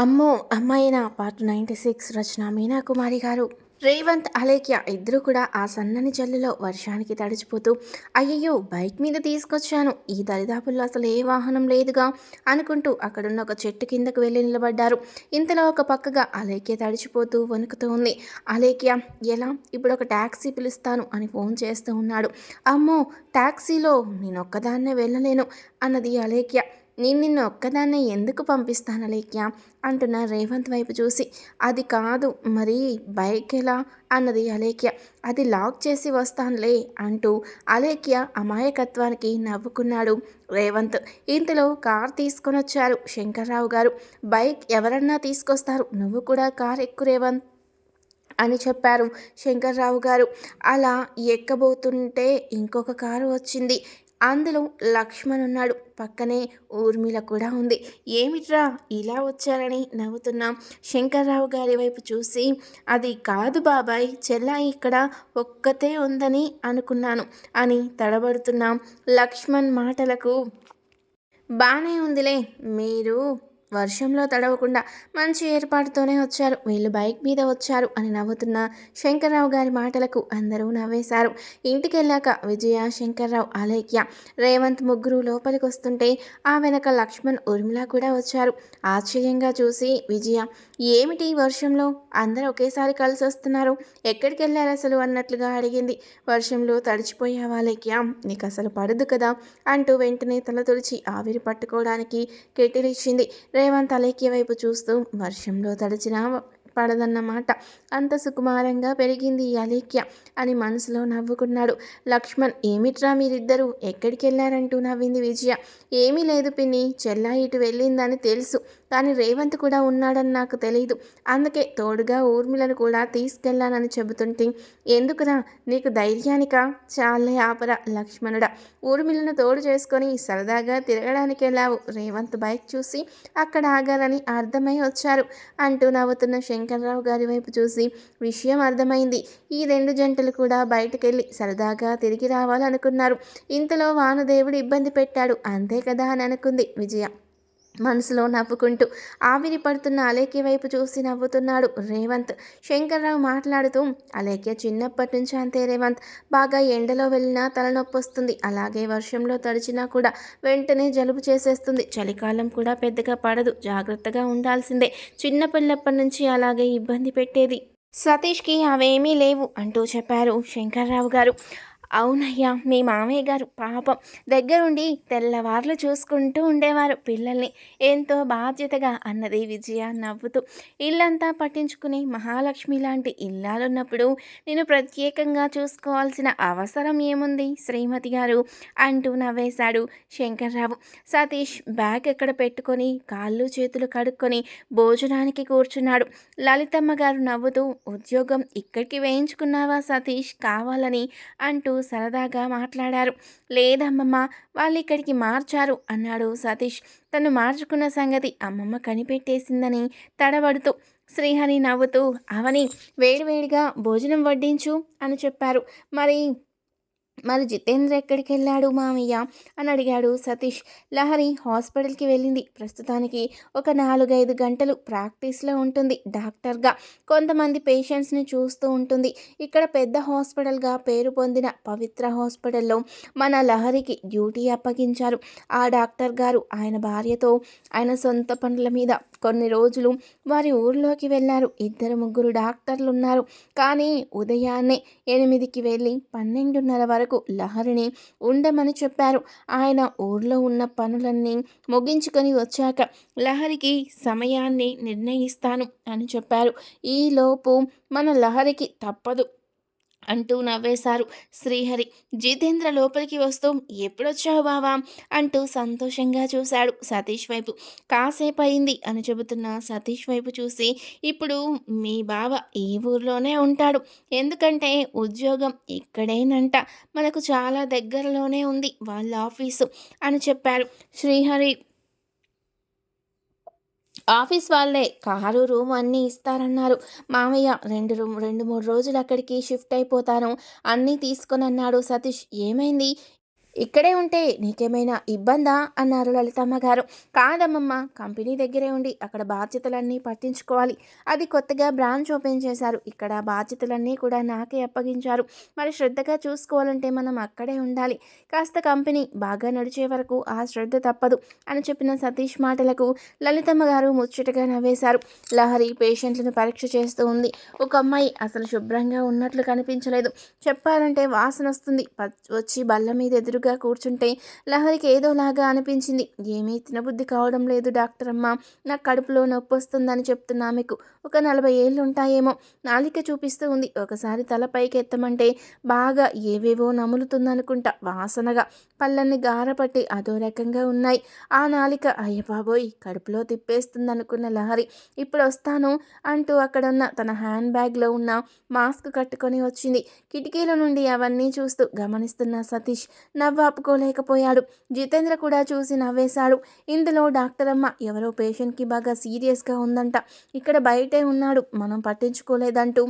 అమ్మో అమ్మాయిన part ninety six Rachana Meena Kumari garu. Revanth Alekhya ఇద్దరు కూడా ఆ సన్నని జల్లులో వర్షానికి తడిచిపోతూ అయ్యయ్యో బైక్ మీద తీసుకొచ్చాను. ఈ దరిదాపుల్లో అసలు ఏ వాహనం లేదుగా అనుకుంటూ అక్కడున్న ఒక చెట్టు కిందకు వెళ్ళి నిలబడ్డారు. ఇంతలో ఒక పక్కగా అలేఖ్య తడిచిపోతూ వణుకుతూ ఉంది. అలేఖ్య ఎలా? ఇప్పుడు ఒక ట్యాక్సీ పిలుస్తాను అని ఫోన్ చేస్తూ ఉన్నాడు. అమ్మో ట్యాక్సీలో నేను ఒక్కదాన్నే వెళ్ళలేను అన్నది అలేఖ్య. నేను నిన్ను ఒక్కదాన్నే ఎందుకు పంపిస్తాను లేక్యా అంటున్న రేవంత్ వైపు చూసి. అది కాదు మరి బైక్ ఎలా? అన్నది అలేఖ్య. అది లాక్ చేసి వస్తానులే అంటూ అలేఖ్య అమాయకత్వానికి నవ్వుకున్నాడు రేవంత్. ఇంతలో కార్ తీసుకొని వచ్చారు శంకర్రావు గారు. బైక్ ఎవరన్నా తీసుకొస్తారు నువ్వు కూడా కార్ ఎక్కువ రేవంత్ అని చెప్పారు శంకర్రావు గారు. అలా ఎక్కబోతుంటే ఇంకొక కారు వచ్చింది. అందులో లక్ష్మణ్ ఉన్నాడు. పక్కనే ఊర్మిళ కూడా ఉంది. ఏమిట్రా ఇలా వచ్చారని నవ్వుతున్నాం. శంకర్రావు గారి వైపు చూసి అది కాదు బాబాయ్ చెల్లాయి ఇక్కడ ఒక్కతే ఉందని అనుకున్నాను అని తడబడుతున్నాం. లక్ష్మణ్ మాటలకు బాగానే ఉందిలే మీరు వర్షంలో తడవకుండా మంచి ఏర్పాటుతోనే వచ్చారు. వీళ్ళు బైక్ మీద వచ్చారు అని నవ్వుతున్న శంకర్రావు గారి మాటలకు అందరూ నవ్వేశారు. ఇంటికి వెళ్ళాక విజయ శంకర్రావు అలేఖ్య రేవంత్ ముగ్గురు లోపలికి వస్తుంటే ఆ వెనక లక్ష్మణ్ ఉర్మిళ కూడా వచ్చారు. ఆశ్చర్యంగా చూసి విజయ ఏమిటి వర్షంలో? అందరూ ఒకేసారి కలిసి వస్తున్నారు. ఎక్కడికి వెళ్ళారు అసలు? అన్నట్లుగా అడిగింది. వర్షంలో తడిచిపోయావా లేఖ్య నీకు అసలు పడదు కదా? అంటూ వెంటనే తల తుడిచి ఆవిరి పట్టుకోవడానికి కెటిలిచ్చింది రేవంత్ అలేఖ్య వైపు చూస్తూ వర్షంలో తడిచిన పడదన్నమాట అంత సుకుమారంగా పెరిగింది ఈ అలేఖ్య అని మనసులో నవ్వుకున్నాడు లక్ష్మణ్. ఏమిట్రా మీరిద్దరూ? ఎక్కడికి వెళ్ళారంటూ నవ్వింది విజయ. ఏమీ లేదు పిన్ని. చెల్లా ఇటు వెళ్ళిందని తెలుసు. కానీ రేవంత్ కూడా ఉన్నాడని నాకు తెలియదు అందుకే తోడుగా ఊర్మిళను కూడా తీసుకెళ్ళానని చెబుతుంటే ఎందుకురా? నీకు ధైర్యానిక? చాలే ఆపరా లక్ష్మణుడా. ఊర్మిళను తోడు చేసుకొని సరదాగా తిరగడానికి వెళ్ళావు. రేవంత్ బైక్ చూసి అక్కడ ఆగాలని అర్థమై వచ్చారు అంటూ నవ్వుతున్న శంకర్రావు గారి వైపు చూసి విషయం అర్థమైంది. ఈ రెండు జంటలు కూడా బయటకెళ్ళి సరదాగా తిరిగి రావాలనుకున్నారు. ఇంతలో వానుదేవుడు ఇబ్బంది పెట్టాడు. అంతే కదా అని అనుకుంది విజయ. మనసులో నవ్వుకుంటూ ఆవిరి పడుతున్న అలేఖ్య వైపు చూసి నవ్వుతున్నాడు రేవంత్. శంకర్రావు మాట్లాడుతూ అలేఖ్య చిన్నప్పటి నుంచి అంతే రేవంత్. బాగా ఎండలో వెళ్ళినా తలనొప్పి వస్తుంది. అలాగే వర్షంలో తడిచినా కూడా వెంటనే జలుబు చేసేస్తుంది. చలికాలం కూడా పెద్దగా పడదు. జాగ్రత్తగా ఉండాల్సిందే. చిన్నపిల్లప్పటి నుంచి అలాగే ఇబ్బంది పెట్టేది. సతీష్కి అవేమీ లేవు అంటూ చెప్పారు శంకర్రావు గారు. అవునయ్యా మీ మామయ్య గారు పాపం దగ్గరుండి తెల్లవార్లు చూసుకుంటూ ఉండేవారు పిల్లల్ని. ఎంతో బాధ్యతగా అన్నది విజయ నవ్వుతూ. ఇల్లంతా పట్టించుకుని మహాలక్ష్మి లాంటి ఇల్లాలున్నప్పుడు నేను ప్రత్యేకంగా చూసుకోవాల్సిన అవసరం ఏముంది? శ్రీమతి గారు అంటూ నవ్వేశాడు శంకర్రావు. సతీష్ బ్యాగ్ ఎక్కడ పెట్టుకొని కాళ్ళు చేతులు కడుక్కొని భోజనానికి కూర్చున్నాడు. లలితమ్మ గారు నవ్వుతూ ఉద్యోగం ఇక్కడికి వేయించుకున్నావా సతీష్? కావాలని అంటూ సరదాగా మాట్లాడారు. లేదమ్మమ్మ వాళ్ళు ఇక్కడికి మార్చారు అన్నాడు సతీష్. తను మార్చుకున్న సంగతి అమ్మమ్మ కనిపెట్టేసిందని తడబడుతూ శ్రీహరి నవ్వుతూ అవని వేడివేడిగా భోజనం వడ్డించు అని చెప్పారు. మరి మరి జితేంద్ర ఎక్కడికి వెళ్ళాడు మామయ్య? అని అడిగాడు సతీష్. లహరి హాస్పిటల్కి వెళ్ళింది. ప్రస్తుతానికి ఒక నాలుగైదు గంటలు ప్రాక్టీస్లో ఉంటుంది డాక్టర్గా. కొంతమంది పేషెంట్స్ని చూస్తూ ఉంటుంది. ఇక్కడ పెద్ద హాస్పిటల్గా పేరు పొందిన పవిత్ర హాస్పిటల్లో మన లహరికి డ్యూటీ అప్పగించారు. ఆ డాక్టర్ గారు ఆయన భార్యతో ఆయన సొంత పనుల మీద కొన్ని రోజులు వారి ఊర్లోకి వెళ్ళారు. ఇద్దరు ముగ్గురు డాక్టర్లు ఉన్నారు కానీ ఉదయాన్నే ఎనిమిదికి వెళ్ళి పన్నెండున్నర వరకు వరకు లహరిని ఉండమని చెప్పారు. ఆయన ఊర్లో ఉన్న పనులన్నీ ముగించుకొని వచ్చాక లహరికి సమయాన్ని నిర్ణయిస్తాను అని చెప్పారు. ఈలోపు మన లహరికి తప్పదు. అంటూ నవ్వేశారు. శ్రీహరి జితేంద్ర లోపలికి వస్తూ ఎప్పుడొచ్చావు బావా? అంటూ సంతోషంగా చూశాడు సతీష్ వైపు. కాసేపు అయింది అని చెబుతున్న సతీష్ వైపు చూసి ఇప్పుడు మీ బావ ఈ ఊర్లోనే ఉంటాడు. ఎందుకంటే ఉద్యోగం ఇక్కడేనంట. మనకు చాలా దగ్గరలోనే ఉంది వాళ్ళ ఆఫీసు అని చెప్పారు. శ్రీహరి ఆఫీస్ వాళ్ళే కారు రూమ్ అన్నీ ఇస్తారన్నారు. మామయ్య రెండు రూమ్ రెండు మూడు రోజులు అక్కడికి షిఫ్ట్ అయిపోతాను. అన్నీ తీసుకొని అన్నాడు సతీష్. ఏమైంది? ఇక్కడే ఉంటే నీకేమైనా ఇబ్బందా? అన్నారు లలితమ్మ గారు. కాదమ్మమ్మ కంపెనీ దగ్గరే ఉండి అక్కడ బాధ్యతలన్నీ పట్టించుకోవాలి. అది కొత్తగా బ్రాంచ్ ఓపెన్ చేశారు. ఇక్కడ బాధ్యతలన్నీ కూడా నాకే అప్పగించారు. మరి శ్రద్ధగా చూసుకోవాలంటే మనం అక్కడే ఉండాలి. కాస్త కంపెనీ బాగా నడిచే వరకు ఆ శ్రద్ధ తప్పదు అని చెప్పిన సతీష్ మాటలకు లలితమ్మ గారు ముచ్చటగా నవ్వేశారు. లహరి పేషెంట్లను పరీక్ష చేస్తూ ఉంది. ఒక అమ్మాయి అసలు శుభ్రంగా ఉన్నట్లు కనిపించలేదు. చెప్పాలంటే వాసన వస్తుంది. వచ్చి బల్ల మీద ఎదురు ఎదురుగా కూర్చుంటే లహరికి ఏదోలాగా అనిపించింది. ఏమీ తినబుద్ధి కావడం లేదు డాక్టర్ అమ్మ నాకు కడుపులో నొప్పి వస్తుందని చెప్తున్నా మీకు ఒక నలభై ఏళ్ళు ఉంటాయేమో నాలిక చూపిస్తూ ఉంది. ఒకసారి తల పైకి ఎత్తమంటే బాగా ఏవేవో నములుతుందనుకుంటా. వాసనగా పళ్ళన్ని గారపట్టి అదో రకంగా ఉన్నాయి. ఆ నాలిక అయ్యబాబోయ్ కడుపులో తిప్పేస్తుంది అనుకున్న లహరి ఇప్పుడు వస్తాను అంటూ అక్కడున్న తన హ్యాండ్ బ్యాగ్లో ఉన్న మాస్క్ కట్టుకొని వచ్చింది. కిటికీల నుండి అవన్నీ చూస్తూ గమనిస్తున్న సతీష్ నవ్వాపుకోలేకపోయాడు. జితేంద్ర కూడా చూసి నవ్వేశాడు. ఇందులో డాక్టర్ అమ్మ ఎవరో పేషెంట్కి బాగా సీరియస్గా ఉందంట. ఇక్కడ బయటే ఉన్నాడు. మనం పట్టించుకోలేదంటూ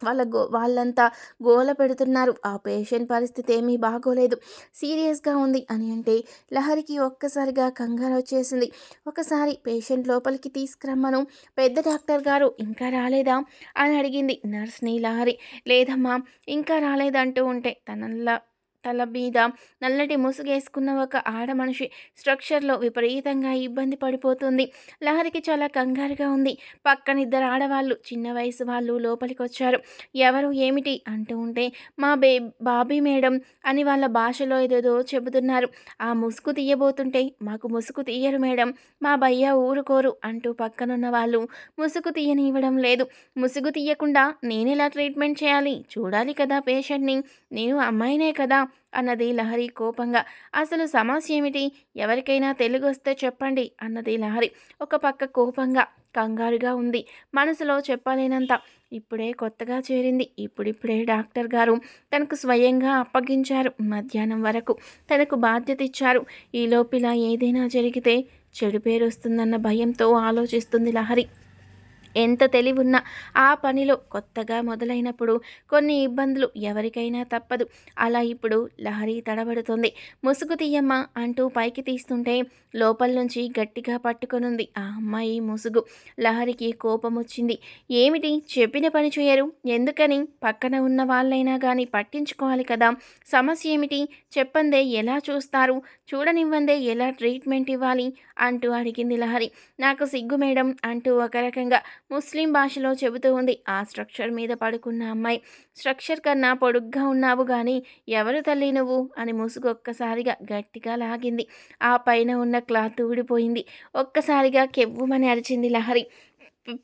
వాళ్ళ గో వాళ్ళంతా గోల పెడుతున్నారు. ఆ పేషెంట్ పరిస్థితి ఏమీ బాగోలేదు. సీరియస్గా ఉంది అని అంటే లహరికి ఒక్కసారిగా కంగారు వచ్చేసింది. ఒకసారి పేషెంట్ లోపలికి తీసుకురమ్మను. పెద్ద డాక్టర్ గారు ఇంకా రాలేదా? అని అడిగింది నర్స్ని లహరి. లేదమ్మా ఇంకా రాలేదంటూ ఉంటే తనలా తల మీద నల్లటి ముసుగేసుకున్న ఒక ఆడ మనిషి స్ట్రక్చర్లో విపరీతంగా ఇబ్బంది పడిపోతుంది. లహరికి చాలా కంగారుగా ఉంది. పక్కన ఇద్దరు ఆడవాళ్ళు చిన్న వయసు వాళ్ళు లోపలికి వచ్చారు ఎవరు ఏమిటి అంటూ ఉంటే మా బే బాబీ మేడం అని వాళ్ళ భాషలో ఏదేదో చెబుతున్నారు. ఆ ముసుగు తీయబోతుంటే మాకు ముసుగు తీయరు మేడం. మా భయ్య ఊరుకోరు అంటూ పక్కనున్న వాళ్ళు ముసుగు తీయనివ్వడం లేదు. ముసుగు తీయకుండా నేనెలా ట్రీట్మెంట్ చేయాలి? చూడాలి కదా పేషెంట్ని. నేను అమ్మాయినే కదా. అన్నది లహరి కోపంగా. అసలు సమస్య ఏమిటి? ఎవరికైనా తెలుగు వస్తే చెప్పండి అన్నది లహరి ఒక పక్క కోపంగా కంగారుగా ఉంది. మనసులో చెప్పలేనంత. ఇప్పుడే కొత్తగా చేరింది. ఇప్పుడిప్పుడే డాక్టర్ గారు తనకు స్వయంగా అప్పగించారు మధ్యాహ్నం వరకు. తనకు బాధ్యత ఇచ్చారు. ఈ ఏదైనా జరిగితే చెడు పేరు వస్తుందన్న భయంతో ఆలోచిస్తుంది లహరి. ఎంత తెలివున్నా ఆ పనిలో కొత్తగా మొదలైనప్పుడు కొన్ని ఇబ్బందులు ఎవరికైనా తప్పదు. అలా ఇప్పుడు లహరి తడబడుతుంది. ముసుగు తీయమ్మ అంటూ పైకి తీస్తుంటే లోపల నుంచి గట్టిగా పట్టుకొనుంది ఆ అమ్మాయి ముసుగు. లహరికి కోపం వచ్చింది ఏమిటి? చెప్పిన పని చేయరు. ఎందుకని? పక్కన ఉన్న వాళ్ళైనా కానీ పట్టించుకోవాలి కదా. సమస్య ఏమిటి? చెప్పందే ఎలా చూస్తారు? చూడనివ్వందే ఎలా ట్రీట్మెంట్ ఇవ్వాలి? అంటూ అడిగింది లహరి. నాకు సిగ్గు మేడం అంటూ ఒక రకంగా ముస్లిం భాషలో చెబుతూ ఉంది ఆ స్ట్రక్చర్ మీద పడుకున్న అమ్మాయి స్ట్రక్చర్ కన్నా పొడుగ్గా ఉన్నావు కానీ ఎవరు తల్లి నువ్వు? అని ముసుగు ఒక్కసారిగా గట్టిగా లాగింది. ఆ పైన ఉన్న క్లాత్ ఊడిపోయింది. ఒక్కసారిగా కెవ్వుమని అరిచింది లహరి.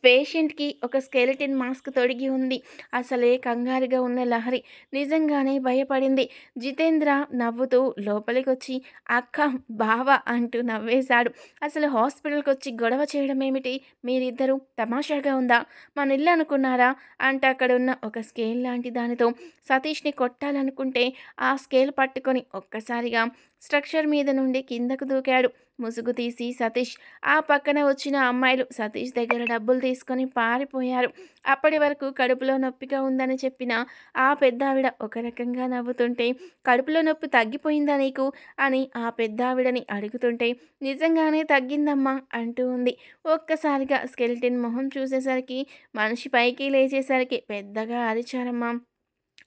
పేషెంట్కి ఒక స్కెలిటిన్ మాస్క్ తొడిగి ఉంది. అసలే కంగారుగా ఉన్న లహరి నిజంగానే భయపడింది. జితేంద్ర నవ్వుతూ లోపలికి వచ్చి అక్క బావ అంటూ నవ్వేశాడు. అసలు హాస్పిటల్కి వచ్చి గొడవ చేయడం ఏమిటి మీరిద్దరూ తమాషాగా ఉందా? మన ఇల్లు అనుకున్నారా అంటే అక్కడ ఉన్న ఒక స్కేల్ లాంటి దానితో సతీష్ని కొట్టాలనుకుంటే ఆ స్కేల్ పట్టుకొని ఒక్కసారిగా స్ట్రక్చర్ మీద నుండి కిందకు దూకాడు. ముసుగు తీసి సతీష్ ఆ పక్కన వచ్చిన అమ్మాయిలు సతీష్ దగ్గర డబ్బులు తీసుకొని పారిపోయారు. అప్పటి వరకు కడుపులో నొప్పిగా ఉందని చెప్పిన ఆ పెద్దావిడ ఒక రకంగా నవ్వుతుంటే కడుపులో నొప్పి తగ్గిపోయిందా నీకు? అని ఆ పెద్దావిడని అడుగుతుంటే నిజంగానే తగ్గిందమ్మా అంటూ ఉంది. ఒక్కసారిగా స్కెల్టిన్ మొహం చూసేసరికి మనిషి పైకి లేచేసరికి పెద్దగా అరిచారమ్మా.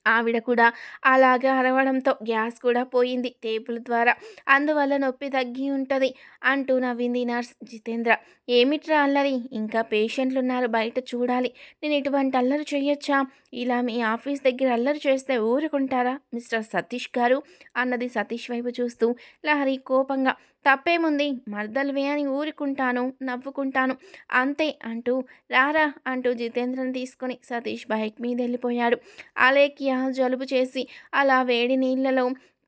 ఆవిడ కూడా అలాగే అరవడంతో గ్యాస్ కూడా పోయింది టేబుల్ ద్వారా. అందువల్ల నొప్పి తగ్గి ఉంటుంది అంటూ నవ్వింది నర్స్ జితేంద్ర. ఏమిట్రా అల్లరి? ఇంకా పేషెంట్లు ఉన్నారు బయట చూడాలి. నేను ఇటువంటి అల్లరి చేయొచ్చా ఇలా మీ ఆఫీస్ దగ్గర అల్లరి చేస్తే ఊరుకుంటారా? మిస్టర్ సతీష్ గారు అన్నది సతీష్ వైపు చూస్తూ లహరి కోపంగా తప్పేముంది? మర్దల్వే అని ఊరుకుంటాను నవ్వుకుంటాను. అంతే అంటూ రారా అంటూ జితేంద్రని తీసుకొని సతీష్ బైక్ మీద వెళ్ళిపోయాడు అలేఖ్య జలుబు చేసి అలా వేడి నీళ్ళలో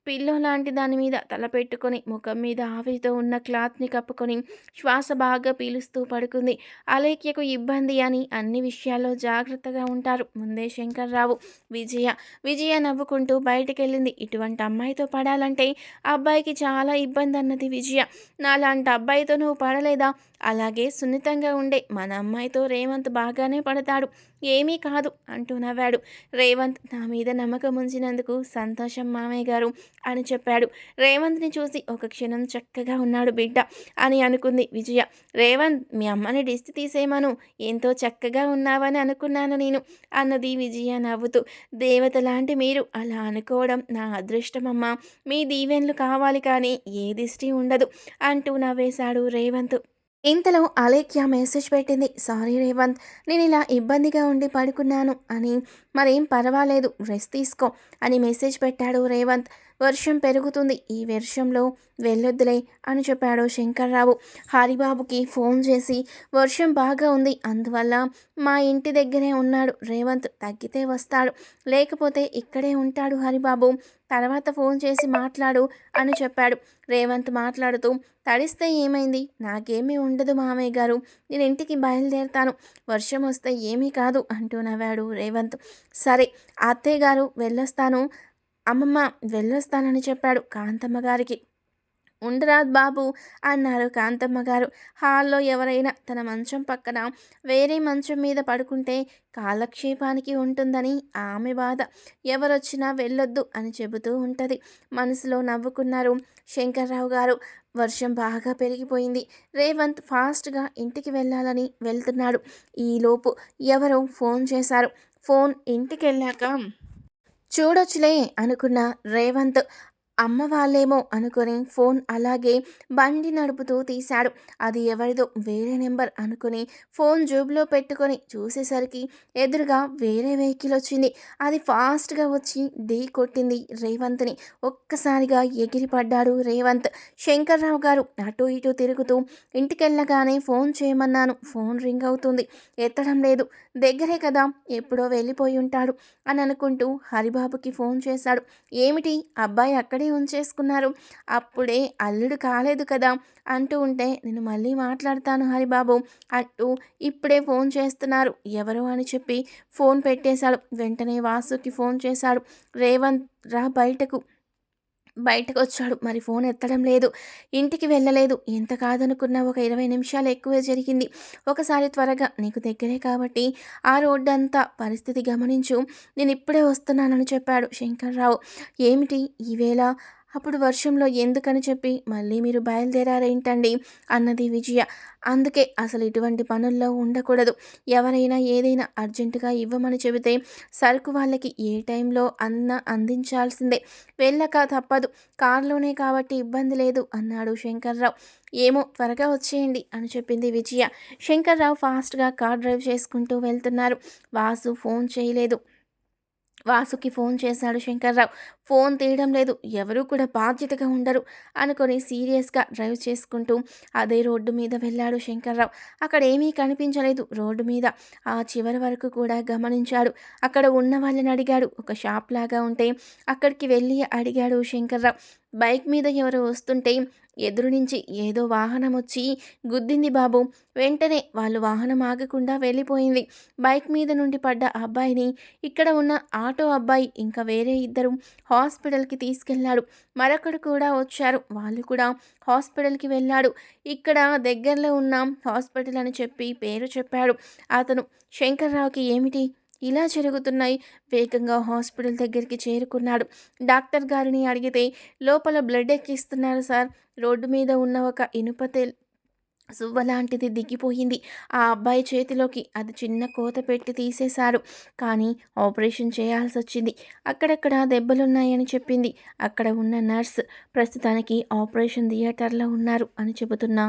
పిల్లో లాంటి దాని మీద తల పెట్టుకొని ముఖం మీద ఆవిరితో ఉన్న క్లాత్ని కప్పుకొని శ్వాస బాగా పీలుస్తూ పడుకుంది. అలేఖ్యకు ఇబ్బంది అని అన్ని విషయాల్లో జాగ్రత్తగా ఉంటారు. ముందే శంకర్రావు విజయ విజయ నవ్వుకుంటూ బయటికి వెళ్ళింది ఇటువంటి అమ్మాయితో పడాలంటే అబ్బాయికి చాలా ఇబ్బంది అన్నది విజయ. నాలాంటి అబ్బాయితో నువ్వు పడలేదా? అలాగే సున్నితంగా ఉండే మన అమ్మాయితో రేవంత్ బాగానే పడతాడు. ఏమీ కాదు అంటూ నవ్వాడు. రేవంత్ నా మీద నమ్మకం ఉంచినందుకు సంతోషం మామయ్య గారు అని చెప్పాడు. రేవంత్ని చూసి ఒక క్షణం చక్కగా ఉన్నాడు బిడ్డ అని అనుకుంది విజయ. రేవంత్ మీ అమ్మని దిష్టి తీసేయమను. ఎంతో చక్కగా ఉన్నావని అనుకున్నాను నేను అన్నది విజయ నవ్వుతూ. దేవత లాంటి మీరు అలా అనుకోవడం నా అదృష్టమమ్మా మీ దీవెన్లు కావాలి కానీ ఏ దిష్టి ఉండదు అంటూ నవ్వేశాడు రేవంత్. ఇంతలో అలేఖ్య మెసేజ్ పెట్టింది సారీ రేవంత్ నేను ఇలా ఇబ్బందిగా ఉండి పడుకున్నాను అని మరేం పర్వాలేదు రెస్ట్ తీసుకో అని మెసేజ్ పెట్టాడు రేవంత్. వర్షం పెరుగుతుంది ఈ వర్షంలో వెళ్ళొద్దులే అని చెప్పాడు శంకర్రావు. హరిబాబుకి ఫోన్ చేసి వర్షం బాగా ఉంది అందువల్ల మా ఇంటి దగ్గరే ఉన్నాడు రేవంత్ తగ్గితే వస్తాడు. లేకపోతే ఇక్కడే ఉంటాడు హరిబాబు. తర్వాత ఫోన్ చేసి మాట్లాడు అని చెప్పాడు. రేవంత్ మాట్లాడుతూ తడిస్తే ఏమైంది? నాకేమీ ఉండదు మామయ్య గారు నేను ఇంటికి బయలుదేరుతాను. వర్షం వస్తే ఏమీ కాదు అంటూ నవ్వాడు రేవంత్. సరే అత్తయ్య గారు వెళ్ళొస్తాను. అమ్మమ్మ వెళ్ళొస్తానని చెప్పాడు కాంతమ్మ గారికి. ఉండరాదు బాబు అన్నారు కాంతమ్మ గారు. హాల్లో ఎవరైనా తన మంచం పక్కన వేరే మంచం మీద పడుకుంటే కాలక్షేపానికి ఉంటుందని ఆమె బాధ. ఎవరొచ్చినా వెళ్ళొద్దు అని చెబుతూ ఉంటుంది. మనసులో నవ్వుకున్నారు శంకర్రావు గారు. వర్షం బాగా పెరిగిపోయింది. రేవంత్ ఫాస్ట్గా ఇంటికి వెళ్ళాలని వెళ్తున్నాడు. ఈలోపు ఎవరో ఫోన్ చేశారు. ఫోన్ ఇంటికి వెళ్ళాక చూడొచ్చులే అనుకున్న రేవంత్ అమ్మ వాళ్ళేమో అనుకొని ఫోన్ అలాగే బండి నడుపుతూ తీశాడు. అది ఎవరిదో వేరే నెంబర్ అనుకుని ఫోన్ జూబులో పెట్టుకొని చూసేసరికి ఎదురుగా వేరే వెహికల్ వచ్చింది. అది ఫాస్ట్గా వచ్చి ఢీ కొట్టింది రేవంత్ని. ఒక్కసారిగా ఎగిరిపడ్డాడు రేవంత్. శంకర్రావు గారు అటు ఇటు తిరుగుతూ ఇంటికెళ్ళగానే ఫోన్ చేయమన్నాను. ఫోన్ రింగ్ అవుతుంది. ఎత్తడం లేదు. దగ్గరే కదా ఎప్పుడో వెళ్ళిపోయి ఉంటాడు అని అనుకుంటూ హరిబాబుకి ఫోన్ చేశాడు. ఏమిటి? అబ్బాయి అక్కడే ఉంచేసుకున్నారు. అప్పుడే అల్లుడు కాలేదు కదా అంటూ ఉంటే నేను మళ్ళీ మాట్లాడతాను హరిబాబు అంటూ ఇప్పుడే ఫోన్ చేస్తున్నారు. ఎవరు అని చెప్పి ఫోన్ పెట్టేశాడు. వెంటనే వాసుకి ఫోన్ చేశాడు. రేవంత్ రా బయటకు. బయటకు వచ్చాడు మరి ఫోన్ ఎత్తడం లేదు. ఇంటికి వెళ్ళలేదు. ఎంత కాదనుకున్నా ఒక ఇరవై నిమిషాలు ఎక్కువే జరిగింది. ఒకసారి త్వరగా నీకు దగ్గరే కాబట్టి ఆ రోడ్డు అంతా పరిస్థితి గమనించు. నేను ఇప్పుడే వస్తున్నానని చెప్పాడు శంకర్రావు. ఏమిటి? ఈవేళ అప్పుడు వర్షంలో ఎందుకని చెప్పి మళ్ళీ మీరు బయలుదేరారేంటండి? అన్నది విజయ. అందుకే అసలు ఇటువంటి పనుల్లో ఉండకూడదు. ఎవరైనా ఏదైనా అర్జెంటుగా ఇవ్వమని చెబితే సరుకు వాళ్ళకి ఏ టైంలో అన్న అందించాల్సిందే. వెళ్ళక తప్పదు. కారులోనే కాబట్టి ఇబ్బంది లేదు అన్నాడు శంకర్రావు. ఏమో త్వరగా వచ్చేయండి అని చెప్పింది విజయ. శంకర్రావు ఫాస్ట్గా కార్ డ్రైవ్ చేసుకుంటూ వెళ్తున్నారు. వాసు ఫోన్ చేయలేదు. వాసుకి ఫోన్ చేశాడు శంకర్రావు. ఫోన్ తీయడం లేదు. ఎవరూ కూడా బాధ్యతగా ఉండరు అనుకొని సీరియస్గా డ్రైవ్ చేసుకుంటూ అదే రోడ్డు మీద వెళ్ళాడు శంకర్రావు. అక్కడ ఏమీ కనిపించలేదు. రోడ్డు మీద ఆ చివరి వరకు కూడా గమనించాడు. అక్కడ ఉన్న వాళ్ళని అడిగాడు. ఒక షాప్ లాగా ఉంటే అక్కడికి వెళ్ళి అడిగాడు శంకర్రావు. బైక్ మీద ఎవరు వస్తుంటే ఎదురు నుంచి ఏదో వాహనం వచ్చి గుద్దింది బాబు. వెంటనే వాళ్ళు వాహనం ఆగకుండా వెళ్ళిపోయింది. బైక్ మీద నుండి పడ్డ అబ్బాయిని ఇక్కడ ఉన్న ఆటో అబ్బాయి ఇంకా వేరే ఇద్దరు హాస్పిటల్కి తీసుకెళ్ళాడు మరొకడు కూడా వచ్చారు. వాళ్ళు కూడా హాస్పిటల్కి వెళ్ళాడు ఇక్కడ దగ్గరలో ఉన్న హాస్పిటల్ అని చెప్పి పేరు చెప్పాడు. అతను శంకర్రావుకి ఏమిటి? ఇలా జరుగుతున్నాయి. వేగంగా హాస్పిటల్ దగ్గరికి చేరుకున్నాడు. డాక్టర్ గారిని అడిగితే లోపల బ్లడ్ ఎక్కిస్తున్నారు సార్. రోడ్డు మీద ఉన్న ఒక ఇనుప సువ్వ లాంటిది దిగిపోయింది. ఆ అబ్బాయి చేతిలోకి అది చిన్న కోత పెట్టి తీసేశారు. కానీ ఆపరేషన్ చేయాల్సి వచ్చింది. అక్కడక్కడ దెబ్బలున్నాయని చెప్పింది. అక్కడ ఉన్న నర్స్ ప్రస్తుతానికి ఆపరేషన్ థియేటర్లో ఉన్నారు అని చెబుతున్నా.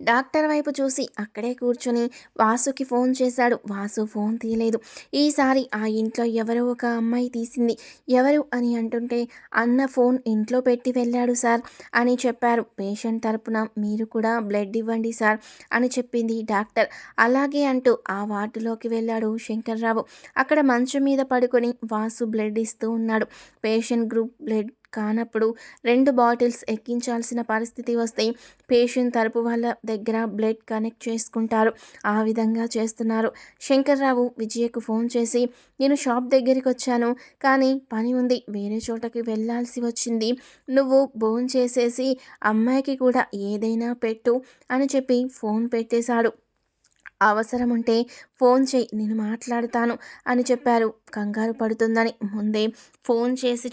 డాక్టర్ వైపు చూసి అక్కడే కూర్చొని వాసుకి ఫోన్ చేశాడు. వాసు ఫోన్ తీయలేదు. ఈసారి ఆ ఇంట్లో ఎవరో ఒక అమ్మాయి తీసింది. ఎవరు అని అంటుంటే అన్న ఫోన్ ఇంట్లో పెట్టి వెళ్ళాడు సార్ అని చెప్పారు. పేషెంట్ తరపున మీరు కూడా బ్లడ్ ఇవ్వండి సార్ అని చెప్పింది డాక్టర్. అలాగే అంటూ ఆ వార్డులోకి వెళ్ళాడు శంకర్రావు. అక్కడ మంచం మీద పడుకొని వాసు బ్లడ్ ఇస్తూ ఉన్నాడు. పేషెంట్ గ్రూప్ బ్లడ్ కానప్పుడు రెండు బాటిల్స్ ఎక్కించాల్సిన పరిస్థితి వస్తే పేషెంట్ తరపు వాళ్ళ దగ్గర బ్లడ్ కనెక్ట్ చేసుకుంటారు. ఆ విధంగా చేస్తున్నారు. శంకర్రావు విజయకు ఫోన్ చేసి నేను షాప్ దగ్గరికి వచ్చాను కానీ పని ఉంది. వేరే చోటకి వెళ్ళాల్సి వచ్చింది. నువ్వు ఫోన్ చేసేసి అమ్మాయికి కూడా ఏదైనా పెట్టు అని చెప్పి ఫోన్ పెట్టేశాడు. అవసరం ఉంటే ఫోన్ చేయి నేను మాట్లాడతాను అని చెప్పారు. కంగారు పడుతుందని ముందే ఫోన్ చేసి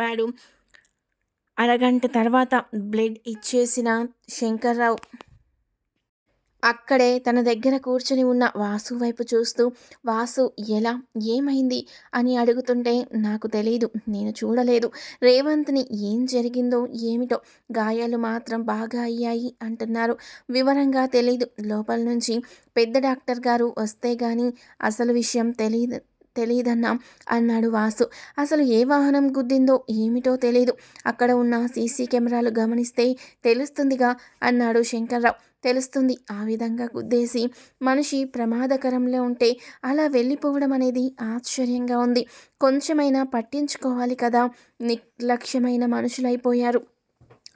చెప్పాడు. అరగంట తర్వాత బ్లడ్ ఇచ్చేసిన శంకర్రావు అక్కడే తన దగ్గర కూర్చొని ఉన్న వాసు వైపు చూస్తూ వాసు ఎలా? ఏమైంది? అని అడుగుతుంటే నాకు తెలియదు నేను చూడలేదు. రేవంత్ని ఏం జరిగిందో ఏమిటో గాయాలు మాత్రం బాగా అయ్యాయి అంటున్నారు. వివరంగా తెలియదు లోపల నుంచి పెద్ద డాక్టర్ గారు వస్తే గాని అసలు విషయం తెలియదు తెలియదన్నా అన్నాడు వాసు. అసలు ఏ వాహనం గుద్దిందో ఏమిటో తెలియదు అక్కడ ఉన్న సీసీ కెమెరాలు గమనిస్తే తెలుస్తుందిగా అన్నాడు శంకర్రావు. తెలుస్తుంది. ఆ విధంగా గుద్దేసి మనిషి ప్రమాదకరంలో ఉంటే అలా వెళ్ళిపోవడం అనేది ఆశ్చర్యంగా ఉంది. కొంచెమైనా పట్టించుకోవాలి కదా. నిర్లక్ష్యమైన మనుషులైపోయారు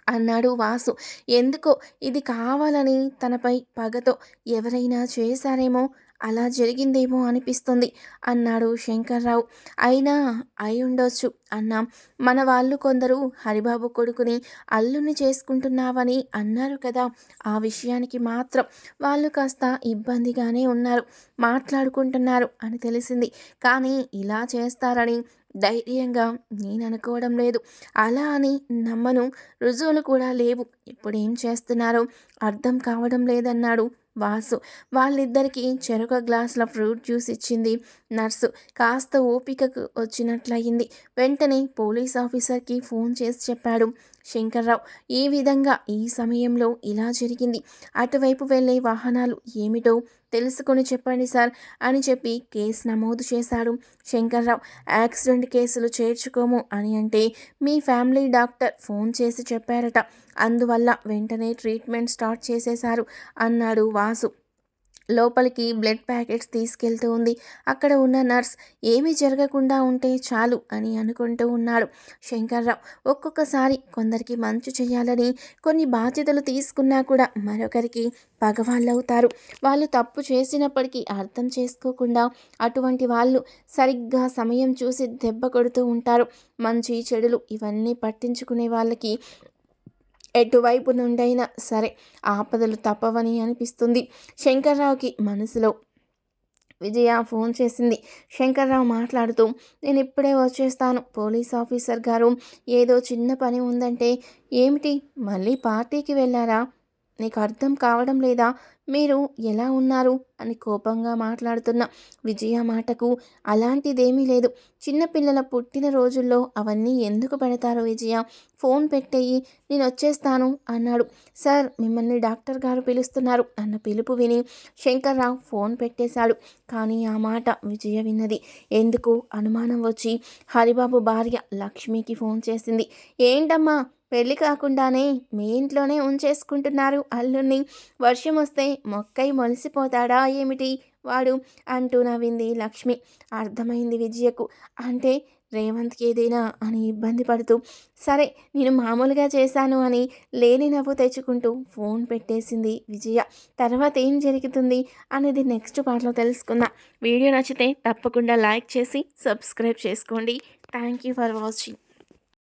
అన్నాడు వాసు. ఎందుకో ఇది కావాలని తనపై పగతో ఎవరైనా చేశారేమో అలా జరిగిందేమో అనిపిస్తుంది అన్నాడు శంకర్రావు. అయినా అయి ఉండొచ్చు అన్నా. మన వాళ్ళు కొందరు హరిబాబు కొడుకుని అల్లుని చేసుకుంటున్నావని అన్నారు కదా. ఆ విషయానికి మాత్రం వాళ్ళు కాస్త ఇబ్బందిగానే ఉన్నారు. మాట్లాడుకుంటున్నారు అని తెలిసింది. కానీ ఇలా చేస్తారని ధైర్యంగా నేను అనుకోవడం లేదు. అలా అని నమ్మను. రుజువులు కూడా లేవు. ఇప్పుడు ఏం చేస్తున్నారో అర్థం కావడం లేదన్నాడు వాసు. వాళ్ళిద్దరికీ చెరొక గ్లాసుల ఫ్రూట్ జ్యూస్ ఇచ్చింది నర్సు. కాస్త ఓపికకు వచ్చినట్లయింది. వెంటనే పోలీస్ ఆఫీసర్కి ఫోన్ చేసి చెప్పాడు. శంకర్రావు ఈ విధంగా ఈ సమయంలో ఇలా జరిగింది? అటువైపు వెళ్ళే వాహనాలు ఏమిటో తెలుసుకొని చెప్పండి సార్ అని చెప్పి కేసు నమోదు చేశాడు. శంకర్రావు యాక్సిడెంట్ కేసులు చేర్చుకోము అని అంటే మీ ఫ్యామిలీ డాక్టర్ ఫోన్ చేసి చెప్పారట. అందువల్ల వెంటనే ట్రీట్మెంట్ స్టార్ట్ చేసేశారు అన్నాడు వాసు. లోపలికి బ్లడ్ ప్యాకెట్స్ తీసుకెళ్తూ ఉంది. అక్కడ ఉన్న నర్స్ ఏమీ జరగకుండా ఉంటే చాలు అని అనుకుంటూ ఉన్నాడు. శంకర్రావు ఒక్కొక్కసారి కొందరికి మంచు చేయాలని కొన్ని బాధ్యతలు తీసుకున్నా కూడా మరొకరికి పగవాళ్ళవుతారు. వాళ్ళు తప్పు చేసినప్పటికీ అర్థం చేసుకోకుండా అటువంటి వాళ్ళు సరిగ్గా సమయం చూసి దెబ్బ కొడుతూ ఉంటారు. మంచి చెడులు ఇవన్నీ పట్టించుకునే వాళ్ళకి ఎటువైపు నుండైనా సరే ఆపదలు తప్పవని అనిపిస్తుంది. శంకర్రావుకి మనసులో విజయ ఫోన్ చేసింది. శంకర్రావు మాట్లాడుతూ నేను ఇప్పుడే వచ్చేస్తాను. పోలీస్ ఆఫీసర్ గారు ఏదో చిన్న పని ఉందంటే ఏమిటి? మళ్ళీ పార్టీకి వెళ్ళారా? నీకు అర్థం కావడం లేదా? మీరు ఎలా ఉన్నారు? అని కోపంగా మాట్లాడుతున్న విజయ మాటకు అలాంటిదేమీ లేదు. చిన్నపిల్లల పుట్టిన రోజుల్లో అవన్నీ ఎందుకు పెడతారు విజయ ఫోన్ పెట్టేయి నేను వచ్చేస్తాను అన్నాడు. సార్ మిమ్మల్ని డాక్టర్ గారు పిలుస్తున్నారు అన్న పిలుపు విని శంకర్రావు ఫోన్ పెట్టేశాడు. కానీ ఆ మాట విజయ విన్నది. ఎందుకు? అనుమానం వచ్చి హరిబాబు భార్య లక్ష్మికి ఫోన్ చేసింది. ఏంటమ్మా? పెళ్ళి కాకుండానే మీ ఇంట్లోనే ఉంచేసుకుంటున్నారు అల్లుణ్ణి. వర్షం వస్తే మొక్కై మొలిసిపోతాడా ఏమిటి? వాడు అంటూ నవ్వింది లక్ష్మి. అర్థమైంది విజయకు. అంటే రేవంత్కి ఏదైనా అని ఇబ్బంది పడుతూ సరే నేను మామూలుగా చేశాను అని లేని నవ్వు తెచ్చుకుంటూ ఫోన్ పెట్టేసింది విజయ. తర్వాత ఏం జరుగుతుంది అనేది నెక్స్ట్ పాటలో తెలుసుకుందాం. వీడియో నచ్చితే తప్పకుండా లైక్ చేసి సబ్స్క్రైబ్ చేసుకోండి. Thank you for watching.